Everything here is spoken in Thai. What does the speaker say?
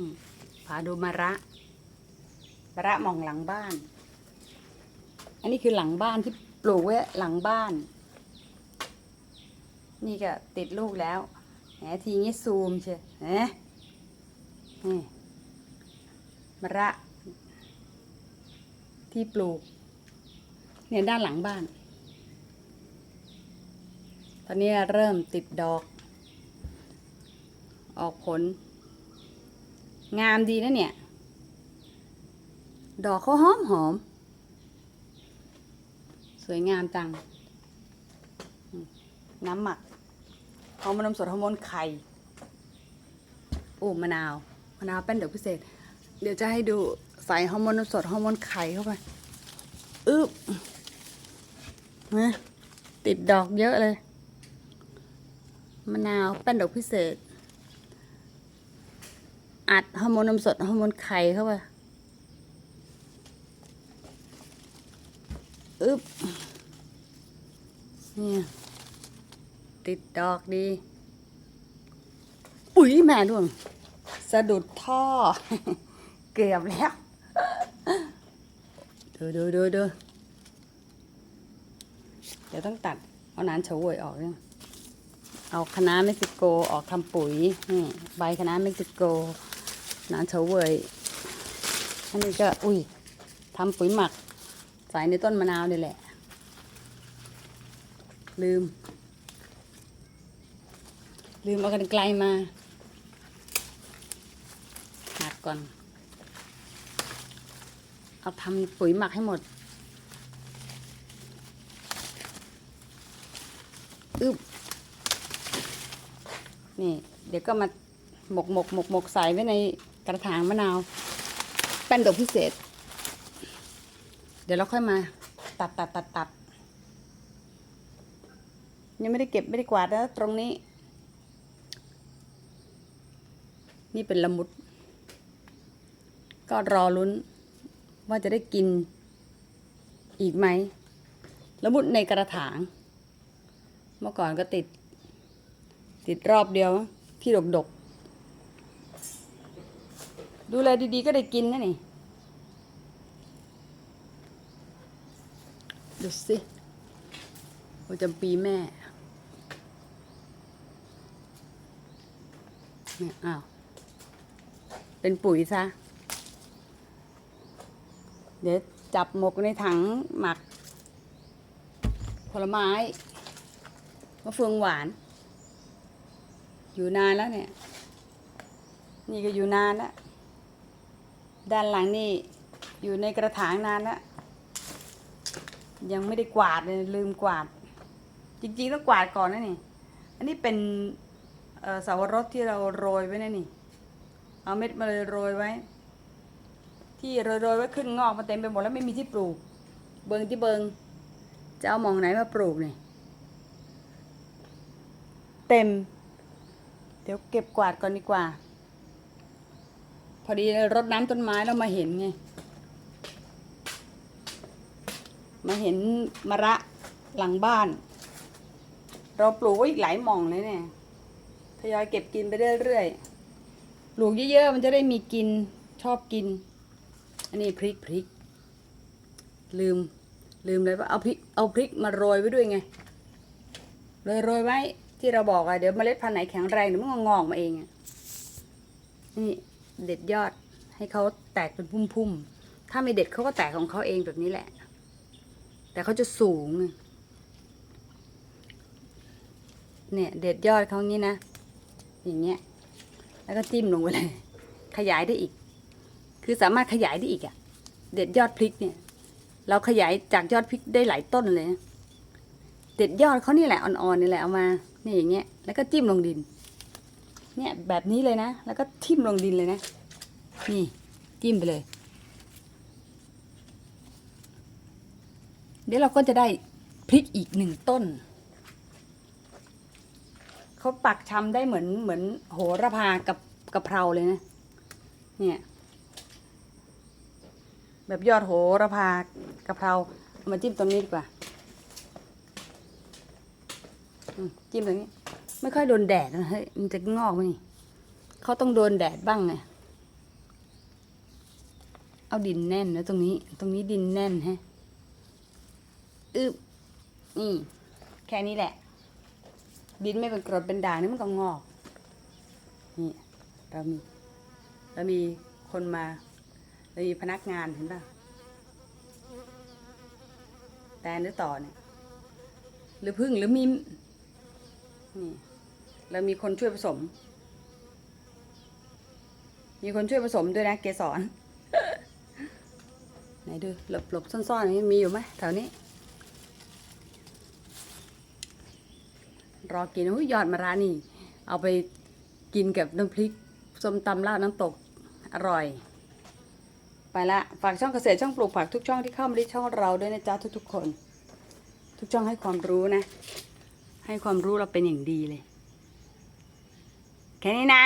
นี่พาดูมะระมะระมองหลังบ้าน อันนี้คือหลังบ้านที่ปลูกไว้หลังบ้าน นี่ก็ติดลูกแล้วแหมทีนี้ซูมเชียแหมนี่มะระ ที่ปลูก เนี่ยด้านหลังบ้าน ตอนนี้เริ่มติดดอก ออกผล งามดีนะเนี่ย ดอกเขาหอมหอม สวยงามจัง น้ำหมักฮอร์โมนนมสดฮอร์โมนไข่โอ้มะนาวมะนาวเป็นเดี๋ยวพิเศษ เดี๋ยวจะให้ดูใส่ฮอร์โมนนมสดฮอร์โมนไข่เข้าไปอึ๊บนะติดดอกเยอะเลยมะนาวแป้นดอกพิเศษ อัดฮอร์โมนนมสดฮอร์โมนไข่เข้าไปอึ๊บเนี่ยติดดอกดีอุ๊ยแม่ดวงสะดุดท่อ เกือบแล้วดูดูดูดูเดี๋ยวต้องตัด เอาหนานเฉวยออกเนี่ยเอาคะน้าเม็กซิโกออกทำปุ๋ยนี่ใบคะน้าเม็กซิโก นานเฉาเวยอันนี้ก็อุ้ยทำปุ๋ยหมัก ใส่ในต้นมะนาวนี่แหละ ลืม ลืมเอากันไกลมาหักก่อน เอาทำปุ๋ยหมักให้หมดอึบนี่ เดี๋ยวก็มาหมกหมกหมกหมกใส่ไว้ใน ระถางมะนาวแป้นดอกพิเศษ เดี๋ยวเราค่อยมา ตัดตัดตัดตัดยังไม่ได้เก็บไม่ได้กวาดนะตรงนี้ นี่เป็นละมุด ก็รอลุ้น ว่าจะได้กินอีกไหมละมุดในกระถาง เมื่อก่อนก็ติด ติดรอบเดียวที่ดกดกๆ ดูแลดีๆก็ได้กินนะนี่ ดูสิโอจำปีแม่เนี่ยอ้าว เป็นปุ๋ยซะ เดี๋ยวจับหมกในถังหมัก ผลไม้มะเฟืองหวาน อยู่นานแล้วเนี่ย นี่ก็อยู่นานแล้ว ด้านหลังนี่อยู่ในกระถางนานแล้ว ยังไม่ได้กวาดเลยลืมกวาด จริงๆต้องกวาดก่อนนะนี่ อันนี้เป็นเสาวรสที่เราโรยไว้นะนี่ เอาเม็ดมาเลยโรยไว้ ที่โรยๆไว้ขึ้นงอกมาเต็มไปหมดแล้วไม่มีที่ปลูก เบิงที่เบิงจะเอามองไหนมาปลูกนี่เต็ม เดี๋ยวเก็บกวาดก่อนดีกว่า อดีรดน้ำต้นไม้แล้วมาเห็นไง มาเห็นมะระหลังบ้าน เราปลูกไว้อีกหลายหม่องเลยเนี่ยทยอยเก็บกินไปเรื่อยๆ ปลูกเยอะๆ มันจะได้มีกินชอบกิน อันนี้พริกพริก ลืม ลืมเลยว่าเอาพริกเอาพริกมาโรยไว้ด้วยไงโรยโรยไว้ที่เราบอกอะเดี๋ยวเมล็ดพันธุ์ไหนแข็งแรงเดี๋ยวมันงอกมาเองอะนี่ เด็ดยอดให้เขาแตกเป็นพุ่มๆ ถ้าไม่เด็ดเขาก็แตกของเขาเองแบบนี้แหละ แต่เขาจะสูง เนี่ย เด็ดยอดเขางี้นะ อย่างเงี้ย แล้วก็จิ้มลงไปเลย ขยายได้อีก คือสามารถขยายได้อีกอะเด็ดยอดพริกเนี่ย เราขยายจากยอดพริกได้หลายต้นเลยนะเด็ดยอดเขานี่แหละอ่อนๆนี่แหละเอามา นี่อย่างเงี้ย แล้วก็จิ้มลงดิน เนี่ยแบบนี้เลยนะ แล้วก็ทิ่มลงดินเลยนะ นี่จิ้มไปเลย เดี๋ยวเราก็จะได้พริกอีกหนึ่งต้น เขาปักชำได้เหมือนเหมือนโหระพากับกะเพราเลยนะ เนี่ย แบบยอดโหระพากะเพราเอามาจิ้มตรงนี้ดีกว่าจิ้มตรงนี้ ไม่ค่อยโดนแดดนะเฮ้ยมันจะงอกไหมนี่เขาต้องโดนแดดบ้างไงเอาดินแน่นนะตรงนี้ ตรงนี้ดินแน่นฮะอึบนี่แค่นี้แหละ ดินไม่เป็นกรดเป็นด่างนี่มันก็งอกนี่เรามีเรามีคนมาเรามีพนักงานเห็นป่ะแตนหรือต่อเนี่ยหรือพึ่งหรือมิมนี่ เรามีคนช่วยผสม มีคนช่วยผสมด้วยนะเกสรไหนดูหลบหลบซ่อนๆอย่างนี้มีอยู่ไหมแถวนี้ รอกินอุ้ยยอดมะระนี่ เอาไปกินกับน้ำพริกส้มตำลาดน้ำตกอร่อย ไปละฝากช่องเกษตรช่องปลูกผักทุกช่องที่เข้ามาที่ช่องเราด้วยนะจ๊ะทุกๆคน ทุกช่องให้ความรู้นะ ให้ความรู้เราเป็นอย่างดีเลย แค่นี้นะ